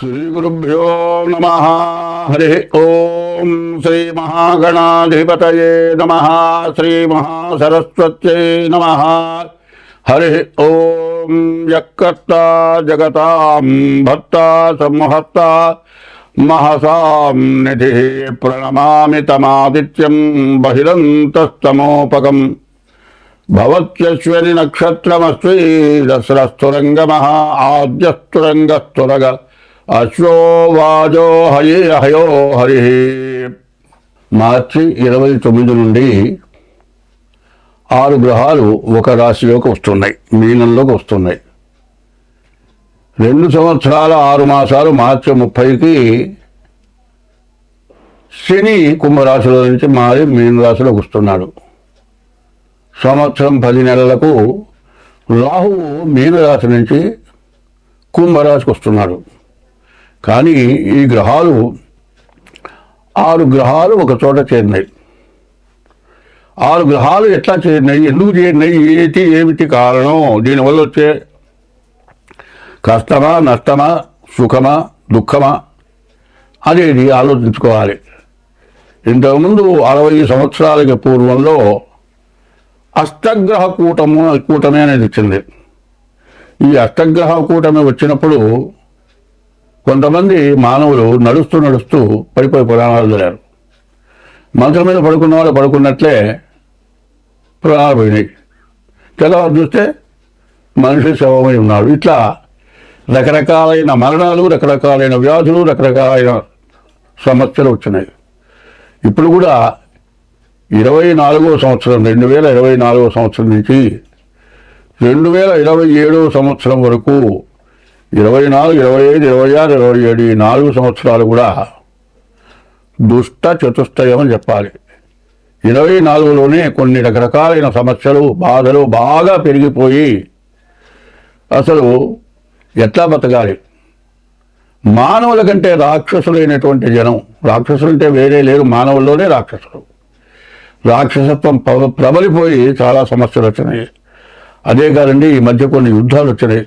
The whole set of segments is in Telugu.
శ్రీగురుభ్యో నమ హరి ఓం శ్రీ మహాగణాధిపతయే నమ శ్రీ మహాసరస్వత్యై నమ హరి ఓం యక్కర్త జగతాం భర్త సంహర్త మహసాం నిధి ప్రణమామి తమాదిత్యం బహిరంతస్తమోపకం భవత్యశ్వని నక్షత్రమస్వీ దసరస్థురంగమః ఆద్యస్థురంగస్థురగ అశ్వవాజో హరి హయే హయో హరి. మార్చి ఇరవై తొమ్మిది నుండి ఆరు గ్రహాలు ఒక రాశిలోకి వస్తున్నాయి మీనంలోకి వస్తున్నాయి. రెండు సంవత్సరాల ఆరు మాసాలు మార్చి ముప్పైకి శని కుంభరాశిలో నుంచి మారి మీన రాశిలోకి వస్తున్నాడు. సంవత్సరం పది నెలలకు రాహువు మీనరాశి నుంచి కుంభరాశికి వస్తున్నాడు. కానీ ఈ గ్రహాలు ఆరు గ్రహాలు ఒక చోట చేరినాయి. ఆరు గ్రహాలు ఎట్లా చేరినాయి? ఎందుకు చేరినాయి? ఏటి ఏమిటి కారణం? దీనివల్ల వచ్చే కష్టమా నష్టమా సుఖమా దుఃఖమా? అనేది ఆలోచించుకోవాలి. ఇంతకుముందు అరవై సంవత్సరాలకి పూర్వంలో అష్టగ్రహ కూటము కూటమి అనేది వచ్చింది. ఈ అష్టగ్రహ కూటమి వచ్చినప్పుడు కొంతమంది మానవులు నడుస్తూ నడుస్తూ పడిపోయి ప్రాణాలు చదివారు మంచం మీద పడుకున్న వాళ్ళు పడుకున్నట్లే ప్రాణాలు పోయినాయి. తెల్లవారు చూస్తే మనిషి శవమై ఉన్నాడు. ఇట్లా రకరకాలైన మరణాలు రకరకాలైన వ్యాధులు రకరకాలైన సమస్యలు వచ్చినాయి. ఇప్పుడు కూడా ఇరవై నాలుగో సంవత్సరం రెండు వేల ఇరవై నాలుగో సంవత్సరం నుంచి రెండు వేల ఇరవై ఏడో సంవత్సరం వరకు ఇరవై నాలుగు ఇరవై ఐదు ఇరవై ఆరు ఇరవై ఏడు ఈ నాలుగు సంవత్సరాలు కూడా దుష్ట చతుష్టయం అని చెప్పాలి. ఇరవై నాలుగులోనే కొన్ని రకరకాలైన సమస్యలు బాధలు బాగా పెరిగిపోయి అసలు ఎట్లా బతకాలి? మానవుల కంటే రాక్షసులైనటువంటి జనం రాక్షసులు అంటే వేరే లేరు మానవుల్లోనే రాక్షసులు. రాక్షసత్వం ప్రబలిపోయి చాలా సమస్యలు వచ్చినాయి. అదే కాదండి ఈ మధ్య కొన్ని యుద్ధాలు వచ్చినాయి.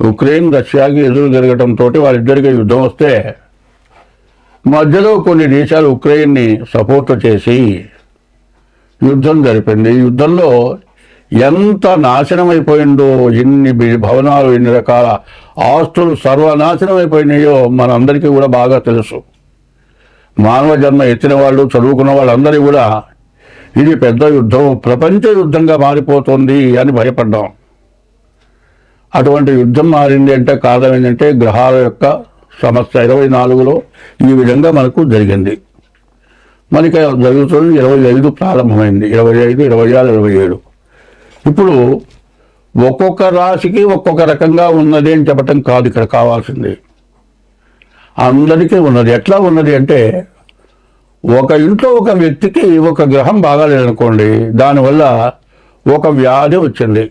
ఉక్రెయిన్ రష్యాకి ఎదురు జరగడంతో వాళ్ళిద్దరికీ యుద్ధం వస్తే మధ్యలో కొన్ని దేశాలు ఉక్రెయిన్ని సపోర్ట్ చేసి యుద్ధం జరిపింది. ఈ యుద్ధంలో ఎంత నాశనం అయిపోయిందో ఎన్ని భవనాలు ఎన్ని రకాల ఆస్తులు సర్వనాశనం అయిపోయినాయో మనందరికీ కూడా బాగా తెలుసు. మానవ జన్మ ఎత్తిన వాళ్ళు చదువుకున్న వాళ్ళందరూ కూడా ఇది పెద్ద యుద్ధం ప్రపంచ యుద్ధంగా మారిపోతుంది అని భయపడ్డాం. అటువంటి యుద్ధం మారింది అంటే కారణం ఏంటంటే గ్రహాల యొక్క సమస్య. ఇరవై నాలుగులో ఈ విధంగా మనకు జరిగింది. మనకి జరుగుతుంది ఇరవై ఐదు ప్రారంభమైంది. ఇరవై ఐదు ఇరవై ఆరు ఇరవై ఏడు. ఇప్పుడు ఒక్కొక్క రాశికి ఒక్కొక్క రకంగా ఉన్నది అని చెప్పటం కాదు ఇక్కడ కావాల్సింది. అందరికీ ఉన్నది. ఎట్లా ఉన్నది అంటే ఒక ఇంట్లో ఒక వ్యక్తికి ఒక గ్రహం బాగాలేదనుకోండి దానివల్ల ఒక వ్యాధి వచ్చింది.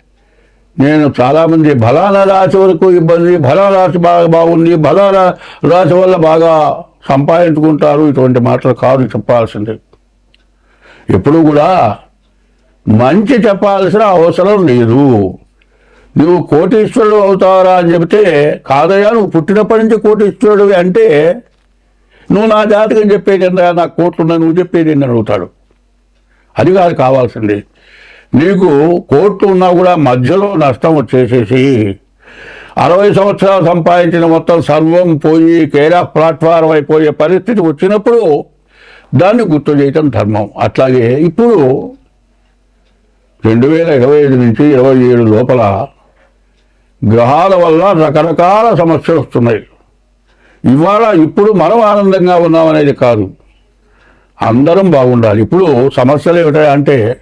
నేను చాలామంది బలాన రాశి వరకు ఇబ్బంది బలాన రాశి బాగా బాగుంది బలాన రాశి వల్ల బాగా సంపాదించుకుంటారు. ఇటువంటి మాటలు కాదు చెప్పాల్సింది. ఎప్పుడు కూడా మంచి చెప్పాల్సిన అవసరం లేదు. నువ్వు కోటీశ్వరుడు అవుతావరా అని చెబితే కాదయ్యా నువ్వు పుట్టినప్పటి నుంచి కోటీశ్వరుడు అంటే నువ్వు నా జాతకం చెప్పేది ఏందా నా కోట్లున్నా నువ్వు చెప్పేది ఏందని అడుగుతాడు. అది కాదు కావాల్సింది. నీకు కోట్లు ఉన్నా కూడా మధ్యలో నష్టం వచ్చేసేసి అరవై సంవత్సరాలు సంపాదించిన మొత్తం సర్వం పోయి కేరా ప్లాట్ఫారం అయిపోయే పరిస్థితి వచ్చినప్పుడు దాన్ని గుర్తు చేయటం ధర్మం. అట్లాగే ఇప్పుడు రెండు వేల ఇరవై ఐదు నుంచి ఇరవై ఏడు లోపల గ్రహాల వల్ల రకరకాల సమస్యలు వస్తున్నాయి. ఇవాళ ఇప్పుడు మనం ఆనందంగా ఉన్నామనేది కాదు. అందరం బాగుండాలి. ఇప్పుడు సమస్యలు ఏమిటంటే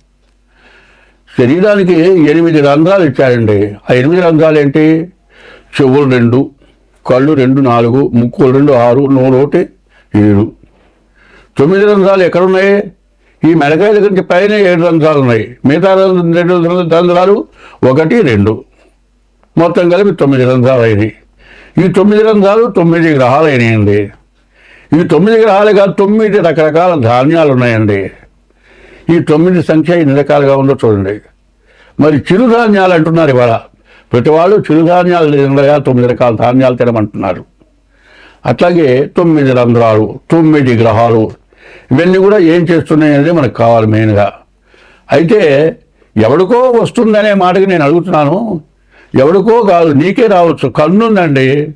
శరీరానికి ఎనిమిది రంధ్రాలు ఇచ్చారండి. ఆ ఎనిమిది రంధ్రాలు ఏంటి? చెవులు రెండు కళ్ళు రెండు నాలుగు ముక్కులు రెండు ఆరు నోరు ఒకటి ఏడు. తొమ్మిది రంధ్రాలు ఎక్కడున్నాయి? ఈ మెడకాయ దగ్గర పైన ఏడు రంధ్రాలు ఉన్నాయి. మిగతా రెండు రంధ్రాలు ఒకటి రెండు. మొత్తం కలిపి తొమ్మిది రంధ్రాలు అయినాయి ఈ తొమ్మిది రంధ్రాలు తొమ్మిది గ్రహాలు అయినాయండి ఈ తొమ్మిది గ్రహాలుగా తొమ్మిది రకరకాల ధాన్యాలు ఉన్నాయండి ఈ తొమ్మిది సంఖ్య ఎన్ని రకాలుగా ఉందో చూడండి. మరి చిరుధాన్యాలు అంటున్నారు ఇవాళ. ప్రతి వాళ్ళు చిరుధాన్యాలు తినగా తొమ్మిది రకాల ధాన్యాలు తినమంటున్నారు. అట్లాగే తొమ్మిది రంధ్రాలు తొమ్మిది గ్రహాలు ఇవన్నీ కూడా ఏం చేస్తున్నాయి అనేది మనకు కావాలి మెయిన్గా. అయితే ఎవడికో వస్తుందనే మాటకి నేను అడుగుతున్నాను. ఎవడికో కాదు నీకే రావచ్చు. కన్నుందండి.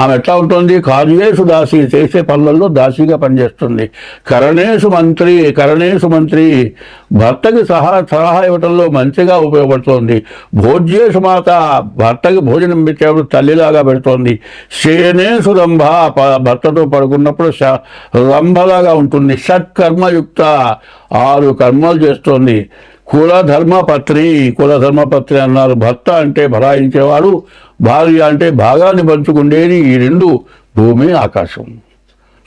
ఆమె ఎట్లా ఉంటుంది? కార్యేషు దాసి చేసే పనులలో దాసిగా పనిచేస్తుంది. కరణేశు మంత్రి కరణేశు మంత్రి భర్తకి సహా సలహా ఇవ్వటంలో మంచిగా ఉపయోగపడుతోంది. భోజ్యేషు మాత భర్తకి భోజనం పెట్టేప్పుడు తల్లిలాగా పెడుతోంది. శేనేసు రంభ భర్తతో పడుకున్నప్పుడు రంభలాగా ఉంటుంది. షట్కర్మయుక్త ఆరు కర్మలు చేస్తోంది. కుల ధర్మపత్రి అన్నారు. భర్త అంటే భరాయించేవాడు భార్య అంటే భాగాన్ని పంచుకుండేది ఈ రెండు భూమి ఆకాశం.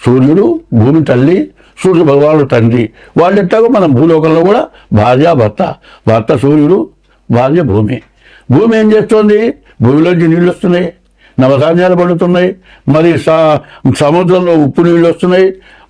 సూర్యుడు భూమి తల్లి సూర్య భగవానుడు తండ్రి. వాళ్ళెట్టాగో మన భూలోకంలో కూడా భార్య భర్త భర్త సూర్యుడు భార్య భూమి. భూమి ఏం చేస్తోంది? భూమిలోంచి నీళ్ళు వస్తున్నాయి నవధాన్యాలు పడుతున్నాయి మరి స- సముద్రంలో ఉప్పు నీళ్ళు వస్తున్నాయి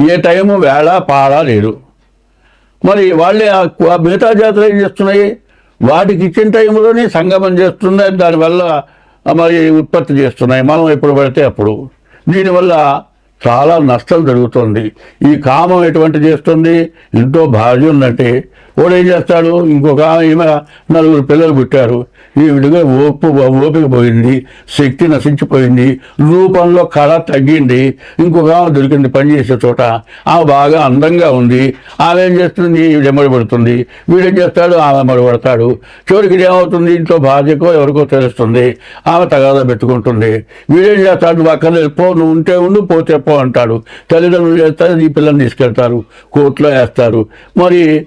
ఏ టైము వేళ పాడ లేదు. మరి వాళ్ళే మిగతా జాతర ఏం చేస్తున్నాయి? వాటికి ఇచ్చిన టైంలోనే సంగమం చేస్తున్నాయి. దానివల్ల మరి ఉత్పత్తి చేస్తున్నాయి. మనం ఎప్పుడు పడితే అప్పుడు. దీనివల్ల చాలా నష్టం జరుగుతుంది. ఈ కామం ఎటువంటి చేస్తుంది? ఇంట్లో భార్య ఉందంటే వాడు ఏం చేస్తాడు? ఇంకొక ఈమె నలుగురు పిల్లలు పుట్టారు. ఈవిడిగా ఓపు ఓపిక పోయింది శక్తి నశించిపోయింది రూపంలో కళ తగ్గింది ఇంకొక ఆమె దొరికింది పనిచేసే చోట ఆమె బాగా అందంగా ఉంది ఆమె ఏం చేస్తుంది? ఈవిడ ఎమ్మడిపడుతుంది వీడేం చేస్తాడు? ఆమె మడిపడతాడు చివరికి ఏమవుతుంది? ఇంట్లో భార్యకో ఎవరికో తెలుస్తుంది. ఆమె తగాదా పెట్టుకుంటుంది. వీడేం చేస్తాడు? నువ్వు అక్కడ పో నువ్వు ఉంటే ఉండు పోతే పో అంటాడు. తల్లిదండ్రులు చేస్తారు ఈ పిల్లల్ని తీసుకెళ్తారు. కోర్టులో వేస్తారు. మరి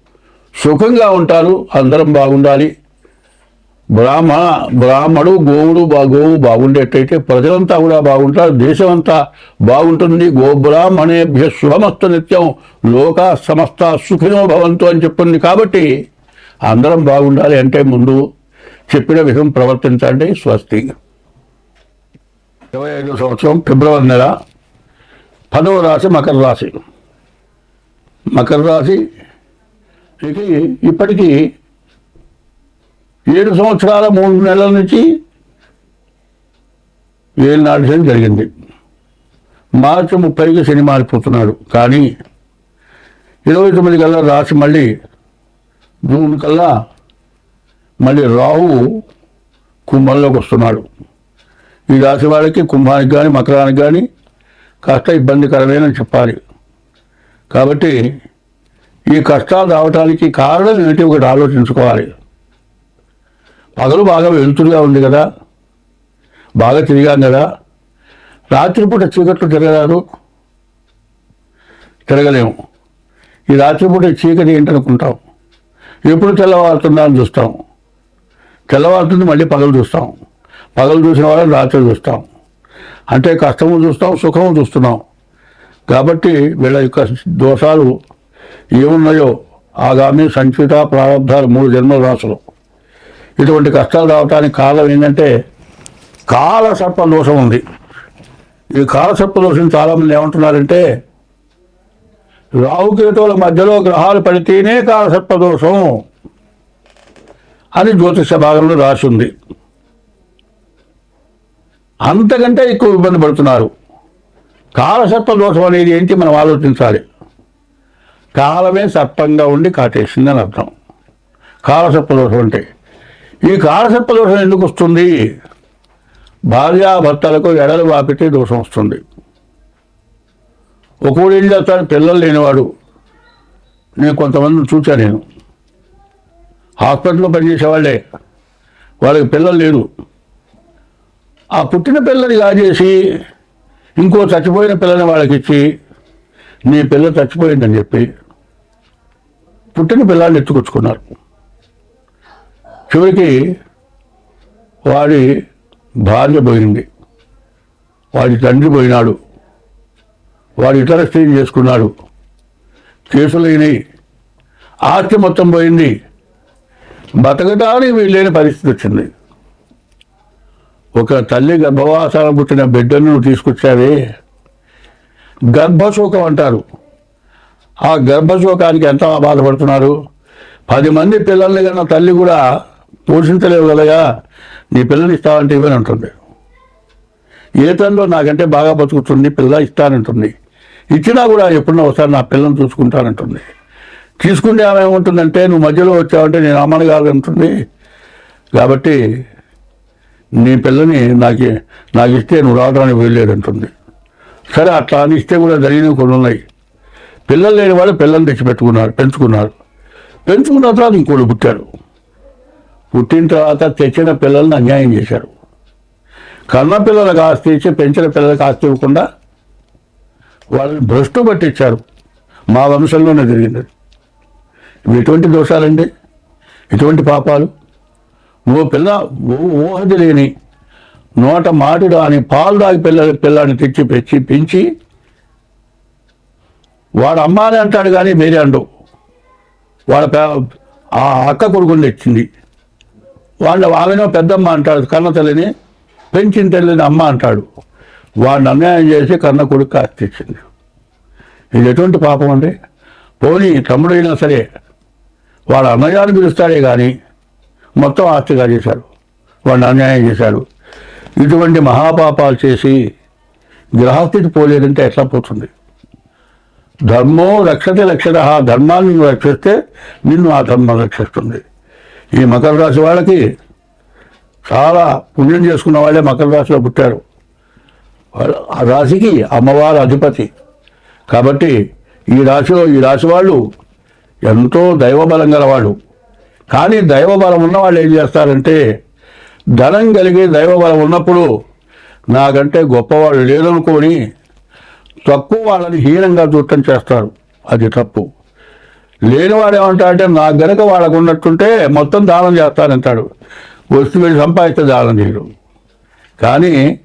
సుఖంగా ఉంటారు అందరం బాగుండాలి. బ్రాహ్మణ బ్రాహ్మడు గోవుడు బా గోవు బాగుండేటైతే ప్రజలంతా కూడా బాగుంటారు దేశం అంతా బాగుంటుంది. గోబ్రాహ్మణేభ్య శుభమస్త నిత్యం లోక సమస్త సుఖినో భవంతు అని చెప్పింది కాబట్టి అందరం బాగుండాలి అంటే ముందు చెప్పిన విధం ప్రవర్తించండి స్వస్తి. ఇరవై ఐదు సంవత్సరం ఫిబ్రవరి నెల పదవ రాశి మకర రాశి. మకర రాశి ఇది ఇప్పటికీ ఏడు సంవత్సరాల మూడు నెలల నుంచి ఏళ్ళనాడు శని జరిగింది. మార్చి ముప్పైకి శని మారిపోతున్నాడు. కానీ ఇరవై తొమ్మిది కల్లా రాసి మళ్ళీ జూన్ కల్లా మళ్ళీ రాహు కుంభంలోకి వస్తున్నాడు. ఈ రాశి వాళ్ళకి కుంభానికి కానీ మకరానికి కానీ కాస్త ఇబ్బందికరమేనని చెప్పాలి. కాబట్టి ఈ కష్టాలు రావడానికి కారణం ఏంటి ఒకటి ఆలోచించుకోవాలి. పగలు బాగా వెలుతురుగా ఉంది కదా. బాగా తిరిగాం కదా. రాత్రిపూట చీకట్లు తిరగరాదు. తిరగలేము. ఈ రాత్రిపూట చీకటి ఏంటనుకుంటాం. ఎప్పుడు తెల్లవారుతుందా అని చూస్తాం. తెల్లవారుతుంది మళ్ళీ పగలు చూస్తాం. పగలు చూసిన వాళ్ళని రాత్రి చూస్తాం. అంటే కష్టము చూస్తాం సుఖము చూస్తున్నాం. కాబట్టి వీళ్ళ యొక్క దోషాలు ఏమున్నాయో ఆగామి సంచిత ప్రారంధాలు మూడు జన్మల రాసులు. ఇటువంటి కష్టాలు రావడానికి కారణం ఏంటంటే కాలసర్ప దోషం ఉంది. ఈ కాలసర్ప దోషం చాలామంది ఏమంటున్నారంటే రాహుకేతువుల మధ్యలో గ్రహాలు పడితేనే కాలసర్ప దోషం అని జ్యోతిష భాగంలో రాసి ఉంది. అంతకంటే ఎక్కువ ఇబ్బంది పడుతున్నారు. కాలసర్ప దోషం అనేది ఏంటి మనం ఆలోచించాలి. కాలమే సర్పంగా ఉండి కాటేసిందని అర్థం. కాలసర్పదోషం అంటే ఈ కాలసర్పదోషం ఎందుకు వస్తుంది? భార్యాభర్తలకు ఎడలు వాపితే దోషం వస్తుంది. ఒకడు ఏం చేస్తాడు? పిల్లలు లేనివాడు. నేను కొంతమందిని చూచా నేను. హాస్పిటల్లో పనిచేసేవాళ్ళే. వాళ్ళకి పిల్లలు లేరు. ఆ పుట్టిన పిల్లని కాజేసి ఇంకో చచ్చిపోయిన పిల్లని వాళ్ళకి ఇచ్చి నీ పిల్ల చచ్చిపోయిందని చెప్పి పుట్టిన పిల్లాన్ని ఎత్తుకొచ్చుకున్నారు. చివరికి వాడి భార్య పోయింది. వాడి తండ్రి పోయినాడు. వాడు ఇతర స్త్రీని చేసుకున్నాడు. కేసులైనవి ఆస్తి మొత్తం పోయింది. బతకడానికి వీళ్ళని పరిస్థితి వచ్చింది. ఒక తల్లి గర్భవాసాల పుట్టిన బిడ్డను తీసుకొచ్చారే. తీసుకొచ్చావే గర్భశోకం అంటారు. ఆ గర్భశోకానికి ఎంత బాధపడుతున్నారు? పది మంది పిల్లల్ని కన్నా తల్లి కూడా పోషించలేవు కదగా నీ పిల్లలు ఇస్తావంటే ఇవని ఉంటుంది ఏ తనలో నాకంటే బాగా బతుకుతుంది పిల్ల ఇస్తానంటుంది. ఇచ్చినా కూడా ఎప్పుడన్నా ఒకసారి నా పిల్లని చూసుకుంటానంటుంది. తీసుకుంటే ఆమె ఏముంటుందంటే నువ్వు మధ్యలో వచ్చావంటే నేను అమ్మని కాదంటుంది కాబట్టి నీ పిల్లని నాకు నాకు ఇస్తే నువ్వు రావడానికి వీల్లేదంటుంది. సరే అట్లా అని ఇస్తే కూడా జరిగినవి కొన్ని ఉన్నాయి. పిల్లలు లేని వాళ్ళు పిల్లల్ని తెచ్చి పెట్టుకున్నారు పెంచుకున్నారు. పెంచుకున్న తర్వాత ఇంకోళ్ళు పుట్టారు. పుట్టిన తర్వాత తెచ్చిన పిల్లల్ని అన్యాయం చేశారు. కన్న పిల్లలకు ఆస్తి ఇచ్చి పెంచిన పిల్లలకు ఆస్తి ఇవ్వకుండా వాళ్ళని భ్రష్టు పట్టించారు. మా వంశంలోనే జరిగింది. ఇవి ఎటువంటి దోషాలండి? ఎటువంటి పాపాలు? నువ్వు పిల్ల ఊహ తెలియని నోట మాటి రాని పాలు దాగి పిల్ల పిల్లాన్ని తెచ్చి పెంచి పెంచి వాడు అమ్మాని అంటాడు కానీ మీరే అండవు వాడ పే- ఆ అక్క కొడుకుని తెచ్చింది వాళ్ళ ఆమెనో పెద్దమ్మ అంటాడు కన్న తల్లిని పెంచిన తల్లిని అమ్మ అంటాడు. వాడిని అన్యాయం చేసి కన్న కొడుకు తెచ్చింది ఇది ఎటువంటి పాపం అండి? పోనీ తమ్ముడైనా సరే వాడు అన్నయ్యాన్ని పిలుస్తాడే కానీ మొత్తం ఆస్తిగా చేశాడు. వాడిని అన్యాయం చేశాడు. ఇటువంటి మహాపాపాలు చేసి గ్రహస్థితి పోలేదంటే ఎట్లా పోతుంది? ధర్మో రక్షతే రక్షత. ధర్మాన్ని నువ్వు రక్షిస్తే నిన్ను ఆ ధర్మం రక్షిస్తుంది. ఈ మకర రాశి వాళ్ళకి చాలా పుణ్యం చేసుకున్న వాళ్ళే మకర రాశిలో పుట్టారు. ఆ రాశికి అమ్మవారు అధిపతి. కాబట్టి ఈ రాశిలో ఈ రాశి వాళ్ళు ఎంతో దైవబలం గలవాళ్ళు కానీ దైవబలం ఉన్న వాళ్ళు ఏం చేస్తారంటే ధనం కలిగి దైవబలం ఉన్నప్పుడు నాకంటే గొప్పవాళ్ళు లేదనుకొని తక్కువ వాళ్ళని హీనంగా చూడటం చేస్తారు. అది తప్పు. లేనివాడు ఏమంటాడంటే నాకు గనక వాళ్ళకు ఉన్నట్టుంటే మొత్తం దానం చేస్తానంటాడు. వస్తు వెళ్ళి సంపాదిస్తే దానం చేయడు. కానీ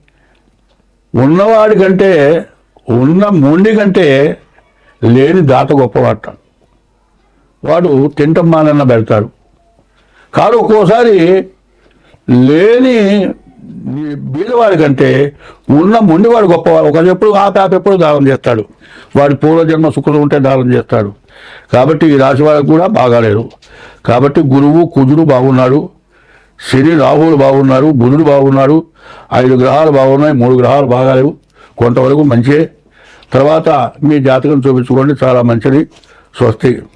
ఉన్నవాడి కంటే ఉన్న మొండి కంటే లేని దాత గొప్పవాట వాడు తింటం మానన్న పెడతాడు. కాదు ఒక్కోసారి లేని బీదవాడి కంటే ఉన్న మొండివాడు గొప్పవాడు. ఒక ఎప్పుడు ఆ పేప ఎప్పుడు దానం చేస్తాడు. వాడి పూర్వజన్మ శుక్రుడు ఉంటే దానం చేస్తాడు. కాబట్టి ఈ రాశి వాళ్ళకు కూడా బాగాలేదు. కాబట్టి గురువు కుజుడు బాగున్నాడు. శని రాహువులు బాగున్నారు. బుధుడు బాగున్నాడు. ఐదు గ్రహాలు బాగున్నాయి. మూడు గ్రహాలు బాగాలేవు. కొంతవరకు మంచిదే తర్వాత మీ జాతకం చూపించుకోండి. చాలా మంచిది. స్వస్తి.